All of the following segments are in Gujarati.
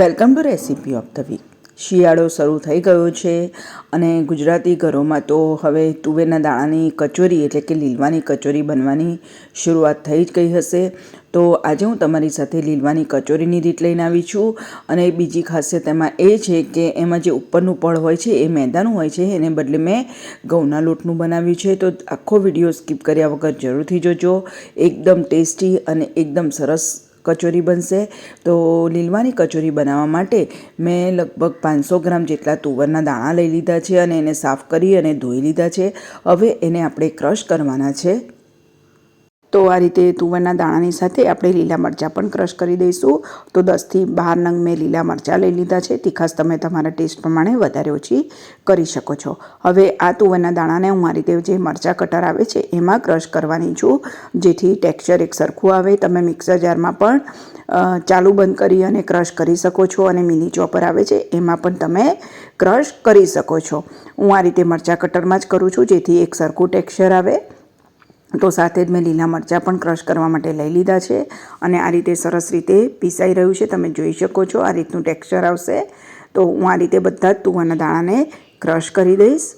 Welcome to recipe of the week. શિયાળો શરૂ થઈ ગયો છે અને ગુજરાતી ઘરોમાં તો હવે તુવેરના દાણાની કચોરી એટલે કે લીલવાની કચોરી બનવાની શરૂઆત થઈ જ ગઈ હશે. તો આજે હું તમારી સાથે લીલવાની કચોરીની રીત લઈને આવી છું અને બીજી ખાસિયત એમાં એ છે કે એમાં જે ઉપરનું પળ હોય છે, એ મેદાનું હોય છે, એને બદલે મેં ઘઉંના લોટનું બનાવ્યું છે. તો આખો વીડિયો સ્કીપ કર્યા વગર જરૂરથી જોજો. એકદમ ટેસ્ટી અને એકદમ સરસ કચોરી બનશે. તો લીલવાની કચોરી બનાવવા માટે મેં લગભગ પાંચસો ગ્રામ જેટલા તુવરના દાણા લઈ લીધા છે અને એને સાફ કરી અને ધોઈ લીધા છે. હવે એને આપણે ક્રશ કરવાના છે. તો આ રીતે તુવરના દાણાની સાથે આપણે લીલા મરચાં પણ ક્રશ કરી દઈશું. તો દસથી બાર નંગ મેં લીલા મરચાં લઈ લીધા છે. તીખાસ તમે તમારા ટેસ્ટ પ્રમાણે વધારે ઓછી કરી શકો છો. હવે આ તુવરના દાણાને હું આ રીતે જે મરચાં કટર આવે છે, એમાં ક્રશ કરવાની છું. જેથી ટેક્સચર એક સરખું આવે. તમે મિક્સર જારમાં પણ ચાલુ બંધ કરી અને ક્રશ કરી શકો છો અને મિની ચોપર આવે છે, એમાં પણ તમે ક્રશ કરી શકો છો. હું આ રીતે મરચાં કટરમાં જ કરું છું, જેથી એક સરખું ટેક્સચર આવે. તો સાથે જ મેં લીલા મરચાં પણ ક્રશ કરવા માટે લઈ લીધા છે અને આ રીતે સરસ રીતે પીસાઈ રહ્યું છે. તમે જોઈ શકો છો આ રીતનું ટેક્સચર આવશે. તો હું આ રીતે બધા જ તુવાના દાણાને ક્રશ કરી દઈશ.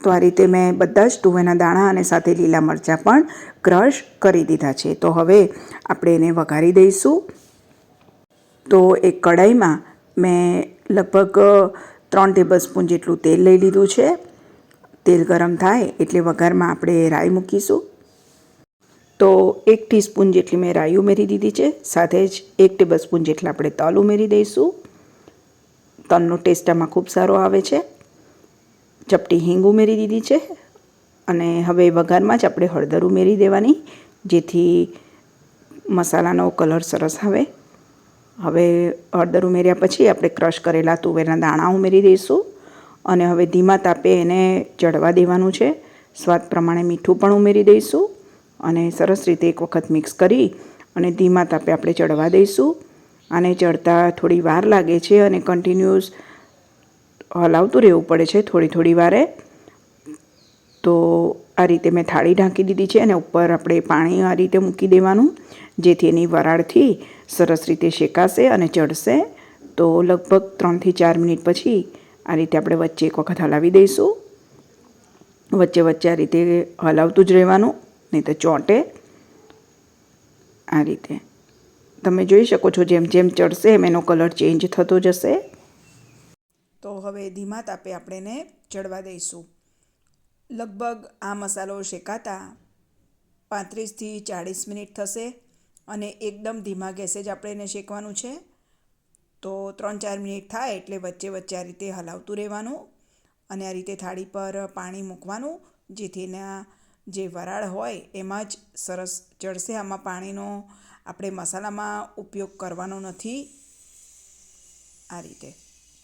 તો આ રીતે મેં બધા જ તુવેરના દાણા અને સાથે લીલા મરચાં પણ ક્રશ કરી દીધા છે. તો હવે આપણે એને વઘારી દઈશું. તો એક કઢાઈમાં મેં લગભગ ત્રણ ટેબલ સ્પૂન જેટલું તેલ લઈ લીધું છે. તેલ ગરમ થાય એટલે વઘારમાં આપણે રાઈ મૂકીશું. તો એક ટીસ્પૂન જેટલી મેં રાઈ ઉમેરી દીધી છે, સાથે જ એક ટેબલ સ્પૂન જેટલા આપણે તલ ઉમેરી દઈશું. તલનો ટેસ્ટ આમાં ખૂબ સારો આવે છે. ચપટી હિંગ ઉમેરી દીધી છે અને હવે વઘારમાં જ આપણે હળદર ઉમેરી દેવાની, જેથી મસાલાનો કલર સરસ આવે. હવે હળદર ઉમેર્યા પછી આપણે ક્રશ કરેલા તુવેરના દાણા ઉમેરી દઈશું. અને હવે ધીમા તાપે એને ચડવા દેવાનું છે. સ્વાદ પ્રમાણે મીઠું પણ ઉમેરી દઈશું અને સરસ રીતે એક વખત મિક્સ કરી અને ધીમા તાપે આપણે ચડવા દઈશું. આને ચડતા થોડી વાર લાગે છે અને કન્ટિન્યુઅસ હલાવતું રહેવું પડે છે થોડી થોડી વારે. તો આ રીતે મેં થાળી ઢાંકી દીધી છે અને ઉપર આપણે પાણી આ રીતે મૂકી દેવાનું, જેથી એની વરાળથી સરસ રીતે શેકાશે અને ચડશે. તો લગભગ ત્રણથી ચાર મિનિટ પછી આ રીતે આપણે વચ્ચે એક વખત હલાવી દઈશું. વચ્ચે વચ્ચે આ રીતે હલાવતું જ રહેવાનું, નહીં તો ચોંટે. આ રીતે. તમે જોઈ શકો છો જેમ જેમ ચડશે એમ એનો કલર ચેન્જ થતો જશે. તો હવે ધીમા તાપે આપણે એને ચડવા દઈશું. લગભગ આ મસાલો શેકાતા પાંત્રીસથી ચાળીસ મિનિટ થશે અને એકદમ ધીમા ગેસે જ આપણે એને શેકવાનું છે. તો ત્રણ ચાર મિનિટ થાય એટલે વચ્ચે વચ્ચે આ રીતે હલાવતું રહેવાનું અને આ રીતે થાળી પર પાણી મૂકવાનું, જેથી એના જે વરાળ હોય એમાં જ સરસ ચડશે. આમાં પાણીનો આપણે મસાલામાં ઉપયોગ કરવાનો નથી આ રીતે.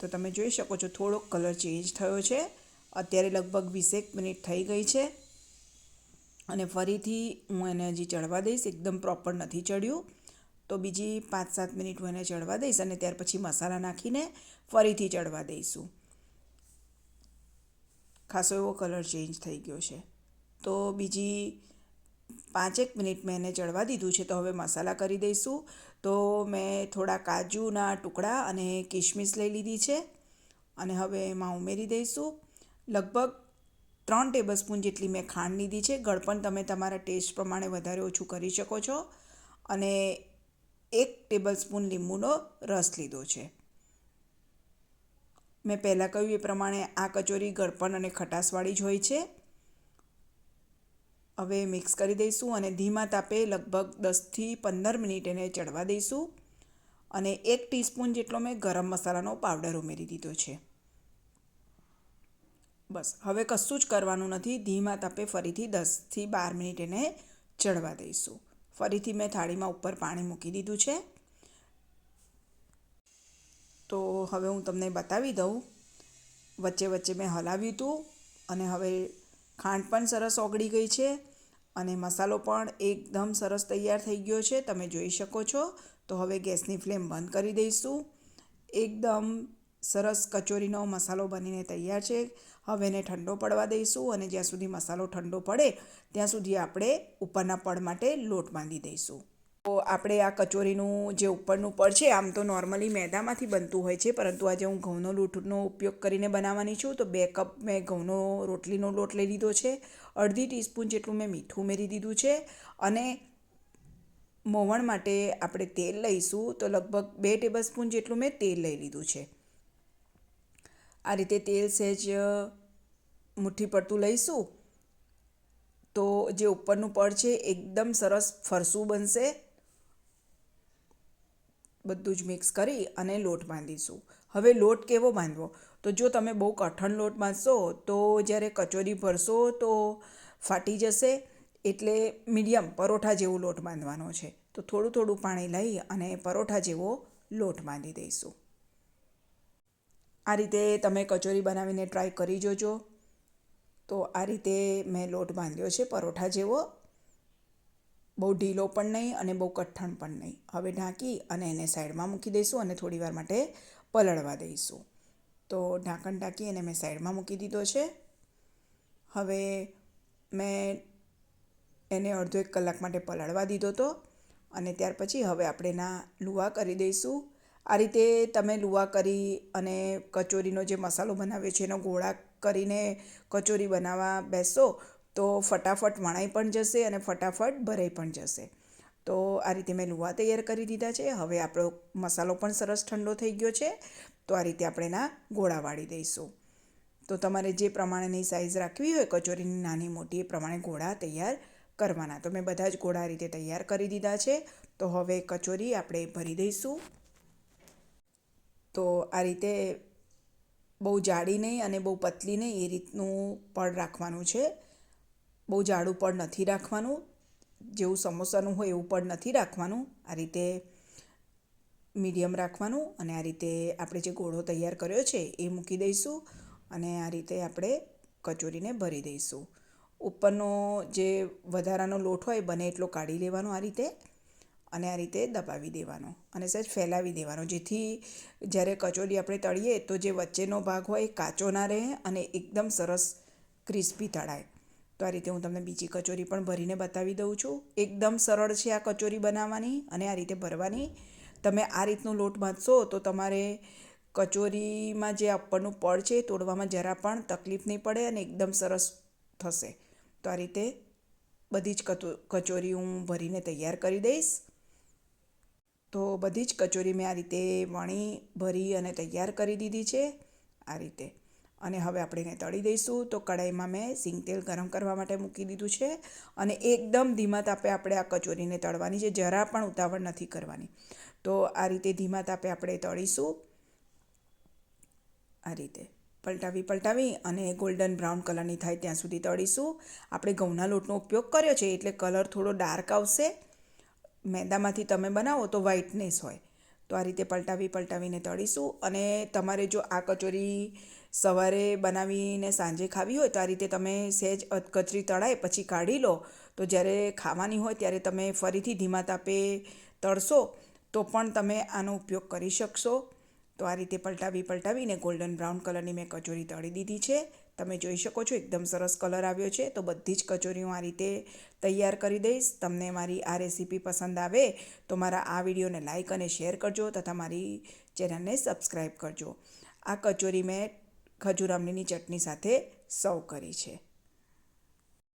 તો તમે જોઈ શકો છો થોડોક કલર ચેન્જ થયો છે. અત્યારે લગભગ વીસેક મિનિટ થઈ ગઈ છે અને ફરીથી હું એને હજી ચડવા દઈશ. એકદમ પ્રોપર નથી ચડ્યું. તો બીજી પાંચ સાત મિનિટ હું એને ચડવા દઈશ અને ત્યાર પછી મસાલા નાખીને ફરીથી ચડવા દઈશું. ખાસો એવો કલર ચેન્જ થઈ ગયો છે. તો બીજી પાંચેક મિનિટ મેં એને ચડવા દીધું છે તો હવે મસાલા કરી દઈશું. તો મેં થોડા કાજુના ટુકડા અને કિશમિશ લઈ લીધી છે અને હવે એમાં ઉમેરી દઈશું. લગભગ ત્રણ ટેબલ સ્પૂન જેટલી મેં ખાંડ લીધી છે. ગળપણ તમે તમારા ટેસ્ટ પ્રમાણે વધારે ઓછું કરી શકો છો. અને એક ટેબલ સ્પૂન લીંબુનો રસ લીધો છે. મેં પહેલાં કહ્યું એ પ્રમાણે આ કચોરી ગળપણ અને ખટાશવાળી જ હોય છે. હવે મિક્સ કરી દઈશું અને ધીમા તાપે લગભગ દસથી પંદર મિનિટ એને ચડવા દઈશું અને એક ટીસ્પૂન જેટલો મેં ગરમ મસાલાનો પાવડર ઉમેરી દીધો છે. બસ, હવે કશું જ કરવાનું નથી. ધીમા તાપે ફરીથી દસથી બાર મિનિટ એને ચડવા દઈશું. ફરીથી મેં થાળીમાં ઉપર પાણી મૂકી દીધું છે. તો હવે હું તમને બતાવી દઉં. વચ્ચે વચ્ચે મેં હલાવ્યું હતું અને હવે ખાંડ પણ સરસ ઓગળી ગઈ છે અને મસાલો પણ એકદમ સરસ તૈયાર થઈ ગયો છે. તમે જોઈ શકો છો. તો હવે ગેસની ફ્લેમ બંધ કરી દઈશું. એકદમ સરસ કચોરીનો મસાલો બનીને તૈયાર છે. હવે એને ઠંડો પડવા દઈશું અને જ્યાં સુધી મસાલો ઠંડો પડે, ત્યાં સુધી આપણે ઉપરના પડ માટે લોટ બાંધી દઈશું. તો આપણે આ કચોરીનું જે ઉપરનું પડ છે, આમ તો નોર્મલી મેદામાંથી બનતું હોય છે, પરંતુ આજે હું ઘઉંનો લોટનો ઉપયોગ કરીને બનાવવાની છું. તો બે કપ મેં ઘઉંનો રોટલીનો લોટ લઈ લીધો છે, અડધી ટીસ્પૂન જેટલું મેં મીઠું ઉમેરી દીધું છે અને મોવણ માટે આપણે તેલ લઈશું. તો લગભગ બે ટેબલ સ્પૂન જેટલું મેં તેલ લઈ લીધું છે. આ રીતે તેલ સહેજ મુઠ્ઠી પડતું લઈશું. તો જે ઉપરનું પડ છે એકદમ સરસ ફરસું બનશે. બધું જ મિક્સ કરી અને લોટ બાંધીશું. હવે લોટ કેવો બાંધવો? તો જો તમે બહુ કઠણ લોટ બાંધશો, તો જ્યારે કચોરી ભરશો તો ફાટી જશે. એટલે મીડિયમ પરોઠા જેવો લોટ બાંધવાનો છે. તો થોડું થોડું પાણી લઈ અને પરોઠા જેવો લોટ બાંધી દઈશું. આ રીતે તમે કચોરી બનાવીને ટ્રાય કરી જોજો. તો આ રીતે મેં લોટ બાંધ્યો છે પરોઠા જેવો. બહુ ઢીલો પણ નહીં અને બહુ કઠણ પણ નહીં. હવે ઢાંકી અને એને સાઈડમાં મૂકી દઈશું અને થોડીવાર માટે પલળવા દઈશું. તો ઢાંકણ ઢાંકી એને મેં સાઈડમાં મૂકી દીધો છે. હવે મેં એને અડધો એક કલાક માટે પલળવા દીધો હતો અને ત્યાર પછી હવે આપણે એના લુવા કરી દઈશું. આ રીતે તમે લુવા કરી અને કચોરીનો જે મસાલો બનાવ્યો છે એનો ગોળા કરીને કચોરી બનાવવા બેસો, તો ફટાફટ વણાઈ પણ જશે અને ફટાફટ ભરાઈ પણ જશે. તો આ રીતે મેં લુવા તૈયાર કરી દીધા છે. હવે આપણો મસાલો પણ સરસ ઠંડો થઈ ગયો છે, તો આ રીતે આપણે એના ગોળા વાળી દઈશું. તો તમારે જે પ્રમાણેની સાઇઝ રાખવી હોય, કચોરીની નાની મોટી, એ પ્રમાણે ગોળા તૈયાર કરવાના. તો મેં બધા જ ગોળા રીતે તૈયાર કરી દીધા છે. તો હવે કચોરી આપણે ભરી દઈશું. તો આ રીતે બહુ જાડી નહીં અને બહુ પતલી નહીં એ રીતનું પડ રાખવાનું છે. બહુ જાડું પડ નથી રાખવાનું. જેવું સમોસાનું હોય એવું પડ નથી રાખવાનું. આ રીતે મીડિયમ રાખવાનું અને આ રીતે આપણે જે ગોળો તૈયાર કર્યો છે એ મૂકી દઈશું અને આ રીતે આપણે કચોરીને ભરી દઈશું. ઉપરનો જે વધારાનો લોટ હોય બને એટલો કાઢી લેવાનો આ રીતે. અને આ રીતે દબાવી દેવાનો અને સહેજ ફેલાવી દેવાનો. જેથી જ્યારે કચોરી આપણે તળીએ તો જે વચ્ચેનો ભાગ હોય એ કાચો ના રહે અને એકદમ સરસ ક્રિસ્પી તળાય. તો આ રીતે હું તમને બીજી કચોરી પણ ભરીને બતાવી દઉં છું. એકદમ સરળ છે આ કચોરી બનાવવાની અને આ રીતે ભરવાની. તમે આ રીતનો લોટ બાંધશો તો તમારે કચોરીમાં જે આપણનું પડ છે તોડવામાં જરા પણ તકલીફ નહીં પડે અને એકદમ સરસ થશે. તો આ રીતે બધી જ કચોરી હું ભરીને તૈયાર કરી દઈશ. તો બધી જ કચોરી મેં આ રીતે વણી, ભરી અને તૈયાર કરી દીધી છે આ રીતે. અને હવે આપણે એને તળી દઈશું. તો કડાઈમાં મેં સિંગ તેલ ગરમ કરવા માટે મૂકી દીધું છે અને એકદમ ધીમા તાપે આપણે આ કચોરીને તળવાની છે. જરા પણ ઉતાવળ નથી કરવાની. તો આ રીતે ધીમા તાપે આપણે તળીશું. આ રીતે પલટાવી પલટાવી અને ગોલ્ડન બ્રાઉન કલરની થાય ત્યાં સુધી તળીશું. આપણે ઘઉંના લોટનો ઉપયોગ કર્યો છે એટલે કલર થોડો ડાર્ક આવશે. મેદામાંથી તમે બનાવો તો વ્હાઇટનેસ હોય. તો આ રીતે પલટાવી પલટાવીને તળીશું અને તમારે જો આ કચોરી સવારે બનાવીને સાંજે ખાવી હોય તો આ રીતે તમે સહેજ કચરી તળાય પછી કાઢી લો. તો જ્યારે ખાવાની હોય ત્યારે તમે ફરીથી ધીમા તાપે તળશો તો પણ તમે આનો ઉપયોગ કરી શકશો. તો આ રીતે પલટાવી પલટાવીને ગોલ્ડન બ્રાઉન કલરની મેં કચોરી તળી દીધી છે. તમે જોઈ શકો છો, એકદમ સરસ કલર આવ્યો છે. તો બધી જ કચોરી હું આ રીતે તૈયાર કરી દઈશ. તમને મારી આ રેસીપી પસંદ આવે તો મારા આ વિડીયોને લાઇક અને શેર કરજો તથા મારી ચેનલને સબસ્ક્રાઈબ કરજો. આ કચોરી મેં ખજૂર આમલીની ચટણી સાથે સર્વ કરી છે.